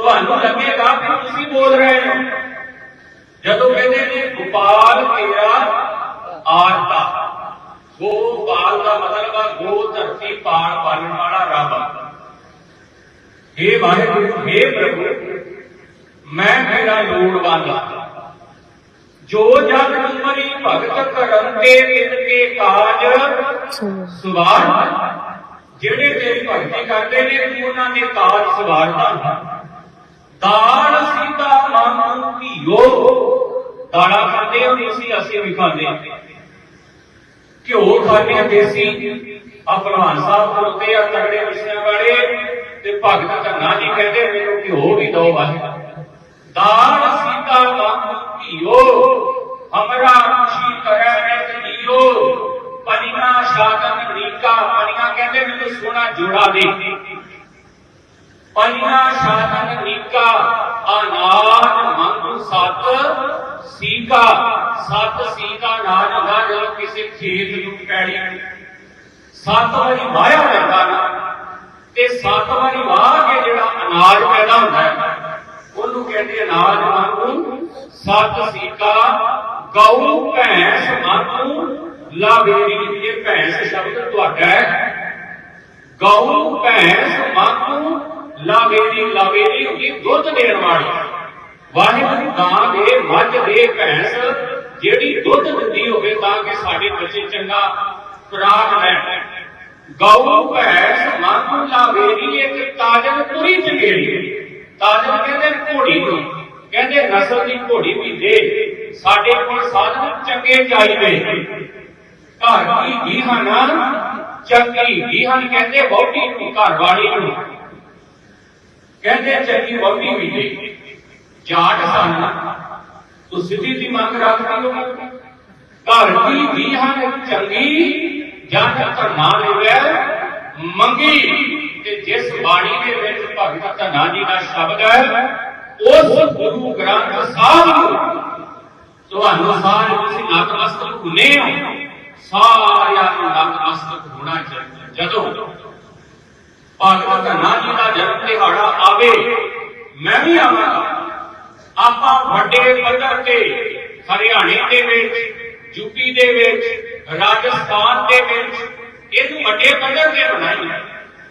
ਤੁਹਾਨੂੰ ਲੱਗੇਗਾ ਕਿ ਤੁਸੀਂ ਬੋਲ ਰਹੇ ਹੋ ਜਦੋਂ ਕਹਿੰਦੇ ਨੇ ਗੋਪਾਲ ਤੇਰਾ ਆਰਤਾ ਗੋਪਾਲ ਦਾ ਮਤਲਬ ਆ ਗੋ ਧਰਤੀ ਪਾਲ ਪਾਲਣ ਵਾਲਾ ਰੱਬ हे ਵਾਹਿਗੁਰੂ हे ਪ੍ਰਭੂ ਮੈਂ ਤੇਰਾ ਲੋੜਵੰਦ ਹਾਂ ਜੋ ਜਨ ਤੁਮਰੀ ਭਗਤ ਕਰਨ ਤੇ ਤਿਨ ਕੇ ਕਾਜ ਸਵਾਰ ਜਿਹੜੇ ਤੇਰੀ ਭਗਤੀ ਕਰਦੇ ਨੇ ਤੂੰ ਉਹਨਾਂ ਦੇ ਕਾਜ ਸਵਾਰਦਾ ਦਾਲ ਸੀਤਾ ਮਨ ਧੀਓ। ਦਾਣਾ ਖਾਂਦੇ ਹੋ ਤੁਸੀਂ ਅਸੀਂ ਵੀ ਖਾਂਦੇ ਘਿਓ ਖਾਂਦੇ ਹੁੰਦੇ ਸੀ ਆ ਭਲਵਾਨ ਸਾਹਿਬ ਕੋਲਦੇ ਆ, ਤਗੜੇ ਵਿਸ਼ਿਆਂ ਵਾਲੇ, ਤੇ ਭਗਤ ਧੰਨਾ ਜੀ ਕਹਿੰਦੇ ਮੈਨੂੰ ਘਿਓ ਵੀ ਦੋ ਵਾਹਿਗੁਰੂ। ਦਾਲ ਸੀਤਾ ਮਨ ਧੀਓ। ਹਮਰਾ ਖੁਸ਼ੀ ਕਰੈ ਨਿਤ ਜੀਓ ਪਨੀਆਂ ਸ਼ਾਗਨ ਨੀਕਾ ਪਨੀਆਂ ਕਹਿੰਦੇ ਮੈਨੂੰ ਸੋਨਾ ਜੋੜਾ ਦੇ। ਪਨੀਆਂ ਸ਼ਾਗਨ ਨੀਕਾ ਅਨਾਜ ਮੰਗ ਸਤ, ਸੀਕਾ। ਸਤ, ਸੀਕਾ ਨਾਜ ਹੁੰਦਾ ਜਦੋਂ ਕਿਸੇ ਖੇਤ ਨੂੰ ਪੈੜੀ। ਸੱਤ ਵਾਰੀ ਵਾਹਿਆ ਜਾਂਦਾ ਨਾ, ਤੇ ਸੱਤ ਵਾਰੀ ਵਾਹ ਕੇ ਜਿਹੜਾ ਅਨਾਜ ਪੈਦਾ ਹੁੰਦਾ ਹੈ, ਉਹਨੂੰ ਕਹਿੰਦੇ ਅਨਾਜ ਮੰਗੂ ਸਤ, ਸੀਕਾ। ਗਊ, ਭੈਂਸ ਮੰਗੂ ਲਾਵੇਰੀ ਇਹ ਭੈਂਸ ਸ਼ਬਦ ਤੁਹਾਡਾ ਹੈ। ਗਊ, ਭੈਂਸ ਮੰਗੂ ਲਾਵੇ ਦੀ ਹੁੰਦੀ ਦੁੱਧ ਦੇਣ ਵਾਲੀ ਵਾਹਿਗੁਰੂ ਗਾਂ ਦੇ ਮੱਝ ਦੇ ਭੈਂਸ, ਜਿਹੜੀ ਦੁੱਧ ਦਿੰਦੀ ਹੋਵੇ ਤਾਂ ਕਿ ਸਾਡੇ ਬੱਚੇ ਚੰਗਾ ਖੁਰਾਕ ਲੈਣ। ਗਊ, ਭੈਂਸ ਮੰਗੂ ਲਾਵੇਰੀ, ਇੱਕ ਤਾਜਨ ਪੁਰੀ ਚੰਗੇਰੀ ਤਾਜਨ ਕਹਿੰਦੇ ਘੋੜੀ ਨੂੰ, ਕਹਿੰਦੇ ਨਸਲ ਦੀ ਘੋੜੀ ਵੀ ਦੇ। ਸਾਡੇ ਕੋਲ ਸਾਧਨ ਚੰਗੇ ਚਾਹੀਦੇ ਘਰ ਦੀ ਜੀਹਨ ਚੰਗੀ ਜੀਹਨ ਕਹਿੰਦੇ ਬਹੁਤੀ ਘਰ ਵਾਲੀ ਨੂੰ। ਕਹਿੰਦੇ ਚੰਗੀ ਵਹੁਟੀ ਵੀ ਦੇ ਜਾਟ ਸਨ। ਤੂੰ ਸਿੱਧੀ ਦੀ ਮੰਗ ਰੱਖਦੀ ਹੋ ਘਰ ਦੀ ਜੀਹਨ ਚੰਗੀ ਜਨ ਧਰਨਾ ਦੇਵੇ ਮੰਗੀ। ਤੇ ਜਿਸ ਬਾਣੀ ਦੇ ਵਿੱਚ ਭਗਤ ਧਨਾ ਜੀ ਦਾ ਸ਼ਬਦ ਹੈ, ਉਸ ਗੁਰੂ ਗ੍ਰੰਥ ਸਾਹਿਬ ਨੂੰ ਤੁਹਾਨੂੰ ਸਾਰੇ ਤੁਸੀਂ ਨਤਮਸਤਕ ਹੁਨੇ ਹੋ। ਸਾਰਿਆਂ ਨੂੰ ਨਤਮਸਤਕ ਹੋਣਾ ਚਾਹੀਦਾ। ਜਦੋਂ ਭਗਤ ਧਨਾ ਜੀ ਦਾ ਜਨਮ ਦਿਹਾੜਾ ਆਵੇ, ਮੈਂ ਵੀ ਆਵਾਂਗਾ ਆਪਾਂ ਵੱਡੇ ਪੱਧਰ ਤੇ ਹਰਿਆਣੇ ਦੇ ਵਿੱਚ ਯੂਪੀ ਦੇ ਵਿੱਚ, ਰਾਜਸਥਾਨ ਦੇ ਵਿੱਚ, ਇਹਨੂੰ ਵੱਡੇ ਪੱਧਰ ਤੇ ਬਣਾਈ।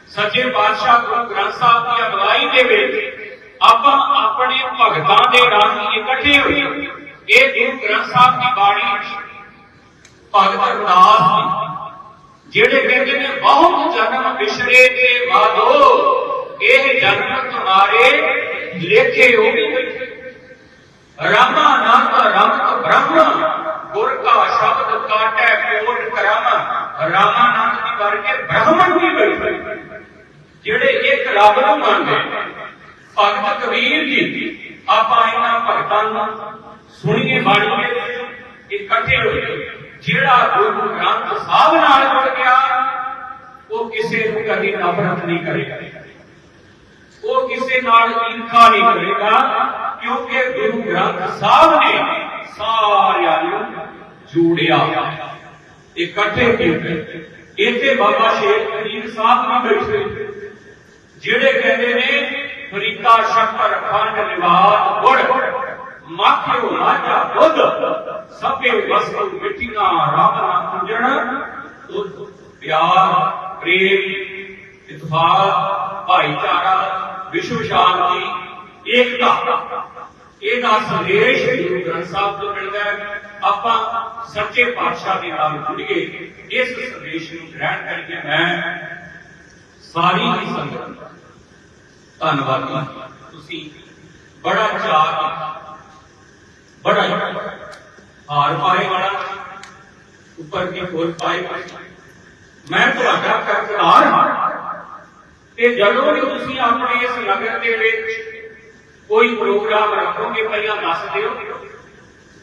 ਸੱਚੇ ਪਾਤਸ਼ਾਹ ਗੁਰੂ ਗ੍ਰੰਥ ਸਾਹਿਬ ਦੀ ਅਗਵਾਈ ਦੇ ਵਿੱਚ ਆਪਾਂ ਆਪਣੇ ਭਗਤਾਂ ਦੇ ਰਾਹੀਂ ਇਕੱਠੇ ਹੋਈਏ ਇਹ ਗੁਰੂ ਗ੍ਰੰਥ ਸਾਹਿਬ ਦੀ ਬਾਣੀ ਭਗਤ ਰਦਾਸ ਜੀ ਜਿਹੜੇ ਕਹਿੰਦੇ ਨੇ, ਬਹੁਤ ਜਨਮ ਵਿਛੜੇ ਤੇ ਵਾਦੋ, ਇਹ ਜਨਮ ਤੁਹਾਰੇ ਲੇਖੇ ਹੋ ਰਾਮਾਨੰਦ ਰਮਤ ਬ੍ਰਹਮ, ਗੁਰ ਕਾ ਸ਼ਬਦ ਕਾਟੈ ਕੋਟ ਕਰਮ। ਰਾਮਾਨੰਦ ਦੀ ਵਰਗੇ ਬ੍ਰਾਹਮਣ ਵੀ ਬੜੀ ਜਿਹੜੇ ਇੱਕ ਰੱਬ ਨੂੰ ਮੰਨਦੇ ਭਗਤ ਕਬੀਰ ਜੀ, ਆਪਾਂ ਇਹਨਾਂ ਭਗਤਾਂ ਨੂੰ ਸੁਣੀਏ ਬਾਣੀ ਇਕੱਠੇ ਹੋਏ ਜਿਹੜਾ ਗੁਰੂ ਗ੍ਰੰਥ ਸਾਹਿਬ ਨਾਲ ਜੁੜ ਗਿਆ, ਉਹ ਕਿਸੇ ਨੂੰ ਕਦੀ ਨਫ਼ਰਤ ਨਹੀਂ ਕਰੇਗਾ। ਉਹ ਕਿਸੇ ਨਾਲ ਈਰਖਾ ਨਹੀਂ ਕਰੇਗਾ, ਕਿਉਂਕਿ ਗੁਰੂ ਗ੍ਰੰਥ ਸਾਹਿਬ ਨੇ ਸਾਰਿਆਂ ਨੂੰ ਜੋੜਿਆ। ਇਕੱਠੇ ਕੀਤੇ। ਇੱਥੇ ਬਾਬਾ ਸ਼ੇਖ ਫਰੀਦ ਸਾਹਿਬ ਵੀ ਬੈਠੇ। ਜਿਹੜੇ ਕਹਿੰਦੇ ਨੇ, ਫਰੀਦਾ ਸ਼ੱਕਰ ਖੰਡ ਲਿਵਾਦ ਗੁੜ। ਮਾਖਿਓ ਮਾਝਾ ਦੁੱਧ ਸਭੇ ਵਸਤੂ ਮਿੱਠੀਆਂ ਰੱਬ ਨਾ ਪੁੱਜਣ ਪਿਆਰ, ਪ੍ਰੇਮ ਇਤਫਾਕ ਭਾਈਚਾਰਾ, ਵਿਸ਼ਵ ਸ਼ਾਂਤੀ ਇਹਦਾ ਸੰਦੇਸ਼ ਗੁਰੂ ਗ੍ਰੰਥ ਸਾਹਿਬ ਤੋਂ ਮਿਲਦਾ ਹੈ। ਆਪਾਂ ਸੱਚੇ ਪਾਤਸ਼ਾਹ ਦੇ ਨਾਲ ਜੁੜੀਏ ਇਸ ਸੰਦੇਸ਼ ਨੂੰ ਗ੍ਰਹਿਣ ਕਰਕੇ ਮੈਂ ਸਾਰੀ ਹੀ ਸੰਗਤ ਧੰਨਵਾਦੀ ਤੁਸੀਂ ਬੜਾ ਚਾਅ ਹਾਰ ਪਾਏ ਵਾਲਾ ਉੱਪਰ ਕੀ ਹੋਰ ਪਾਏ ਮੈਂ ਤੁਹਾਡਾ ਕਰਤਾਰ ਹਾਂ ਤੇ ਜਦੋਂ ਵੀ ਤੁਸੀਂ ਆਪਣੇ ਇਸ ਨਗਰ ਦੇ ਵਿੱਚ ਕੋਈ ਪ੍ਰੋਗਰਾਮ ਰੱਖੋਗੇ ਪਹਿਲਾਂ ਦੱਸ ਦਿਓ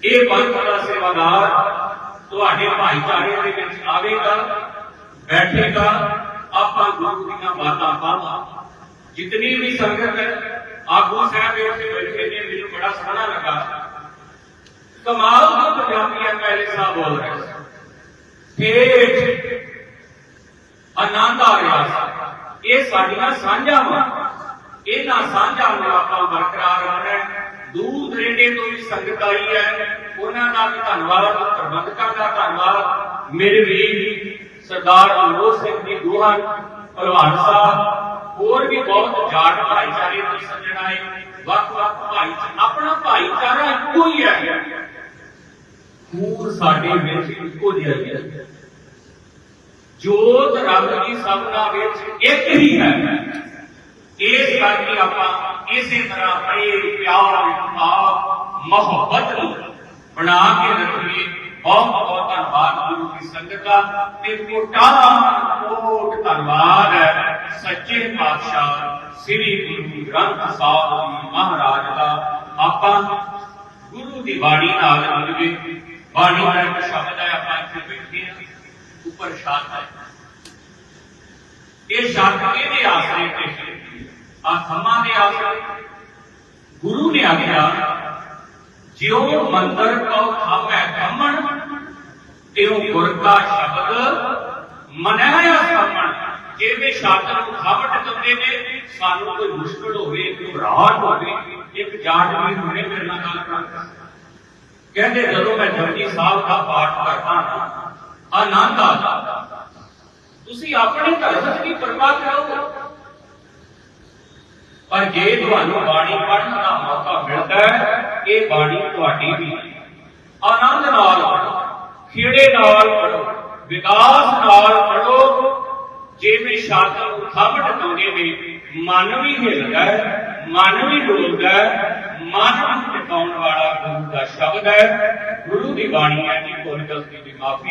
ਇਹ ਪੰਥ ਦਾ ਸੇਵਾਦਾਰ ਤੁਹਾਡੇ ਭਾਈਚਾਰੇ ਦੇ ਵਿੱਚ ਆਵੇਗਾ ਬੈਠੇਗਾ ਆਪਾਂ ਗੁਰੂ ਦੀਆਂ ਬਾਤਾਂ ਪਾਵਾਂ ਜਿਤਨੀ ਵੀ ਸੰਗਤ ਹੈ ਆਗੂ ਸਾਹਿਬ ਇੱਥੇ ਬੈਠੇ ਨੇ ਮੈਨੂੰ ਬੜਾ ਸੋਹਣਾ ਲੱਗਾ ਕਮਾਲ ਦਾ ਪੰਜਾਬੀ ਐਮਐਲਏ ਸਾਹਿਬ ਬੋਲ ਰਹੇ ਸੀ। ਆਨੰਦ ਆ ਰਿਹਾ ਇਹ ਸਾਡੀਆਂ ਸਾਂਝਾਂ ਵਾ। ਇਹਨਾਂ ਸਾਂਝਾਂ ਨੂੰ ਆਪਾਂ ਸੰਗਤ ਆਈ ਹੈ। ਉਹਨਾਂ ਦਾ ਵੀ ਧੰਨਵਾਦ ਪ੍ਰਬੰਧਕਾਂ ਦਾ ਧੰਨਵਾਦ। ਮੇਰੇ ਵੀਰ ਸਰਦਾਰ ਅਮਰੋਜ ਸਿੰਘ ਜੀ, ਦੋਹਾਂ ਭਲਵਾਨ ਸਾਹਿਬ, ਹੋਰ ਵੀ ਬਹੁਤ ਜਾਟ ਭਾਈਚਾਰੇ ਦੇ ਸੱਜਣ ਆਏ ਵੱਖ-ਵੱਖ ਭਾਈ ਆਪਣਾ ਭਾਈਚਾਰਾ ਇੱਕੋ ਹੀ ਹੈ। ਖੂਨ ਸਾਡੇ ਵਿੱਚ ਇੱਕੋ ਜਿਹਾ ਹੀ ਹੈ। ਜੋਤ ਰੱਬ ਦੀ ਸਭਨਾ ਵਿੱਚ ਇੱਕ ਹੀ ਹੈ। ਇਸ ਕਰਕੇ ਆਪਾਂ ਇਸੇ ਤਰ੍ਹਾਂ ਪ੍ਰੇਮ ਪਿਆਰ, ਭਾਵ, ਮੁਹੱਬਤ ਨੂੰ ਬਣਾ ਕੇ ਰੱਖੀਏ। ਬਹੁਤ ਬਹੁਤ ਧੰਨਵਾਦ ਗੁਰੂ ਦੀ ਸੰਗਤ ਦਾ ਤੇ ਕੋਟਾ ਕੋਟ ਧੰਨਵਾਦ ਹੈ। ਸੱਚੇ ਪਾਤਸ਼ਾਹ ਸ੍ਰੀ ਗੁਰੂ ਗ੍ਰੰਥ ਸਾਹਿਬ ਜੀ ਮਹਾਰਾਜ ਦਾ। ਆਪਾਂ ਗੁਰੂ ਦੀ ਬਾਣੀ ਨਾਲ ਮਿਲਵੇ। ਬਾਣੀ ਦਾ ਇੱਕ ਸ਼ਬਦ ਹੈ, ਆਪਾਂ ਇੱਥੇ ਬੈਠੇ ਹਾਂ। ਉੱਪਰ ਛੱਤ ਹੈ। ਇਹ ਛੱਤ ਕਿਹਦੇ ਆਸਰੇ ਤੇ ਆ ਖੰਮਾਂ ਦੇ ਆਸਰੇ। ਗੁਰੂ ਨੇ ਆਖਿਆ, ਜਿਉ ਮੰਦਰ ਕਉ ਖਾਮੈ ਖੰਮਣ ਤਿਉ ਗੁਰ ਕਾ ਸ਼ਬਦ ਮਨਿਆ ਖੰਮਣ ਜਿਵੇਂ ਛੱਤ ਨੂੰ ਖਾਵਟ ਦਿੰਦੇ ਨੇ, ਸਾਨੂੰ ਕੋਈ ਮੁਸ਼ਕਲ ਹੋਵੇ ਘਬਰਾਹਟ ਹੋਵੇ, ਇੱਕ ਜਾਟ ਵੀ ਹੁਣੇ ਮੇਰੇ ਨਾਲ ਗੱਲ ਕਰਦਾ ਕਹਿੰਦੇ ਜਦੋਂ ਮੈਂ ਜਪਜੀ ਸਾਹਿਬ ਦਾ ਪਾਠ ਕਰਦਾ ਨਾ ਆਨੰਦ ਆਦਾ ਤੁਸੀਂ ਆਪਣੇ ਧਰਮ ਦੀ ਪਰਵਾਹ ਕਰੋ ਪਰ ਜੇ ਤੁਹਾਨੂੰ ਬਾਣੀ ਪੜ੍ਹਨ ਦਾ ਮੌਕਾ ਮਿਲਦਾ ਹੈ, ਇਹ ਬਾਣੀ ਤੁਹਾਡੀ ਵੀ। ਆਨੰਦ ਨਾਲ ਪੜ੍ਹੋ, ਖੇੜੇ ਨਾਲ ਪੜ੍ਹੋ, ਵਿਕਾਸ ਨਾਲ ਪੜ੍ਹੋ। ਜਿਵੇਂ ਸ਼ਾਸਨ ਨੂੰ ਥੰਮ ਨੇ ਮਨ ਵੀ ਹਿੱਲਦਾ ਮਨ ਵੀ ਡੋਲਦਾ ਹੈ ਨੂੰ ਟਿਕਾਉਣ ਵਾਲਾ ਗੁਰੂ ਦਾ ਸ਼ਬਦ ਹੈ। ਗੁਰੂ ਦੀ ਬਾਣੀ ਹੈ ਜੀ ਕੋਈ ਗਲਤੀ ਦੀ ਮਾਫੀ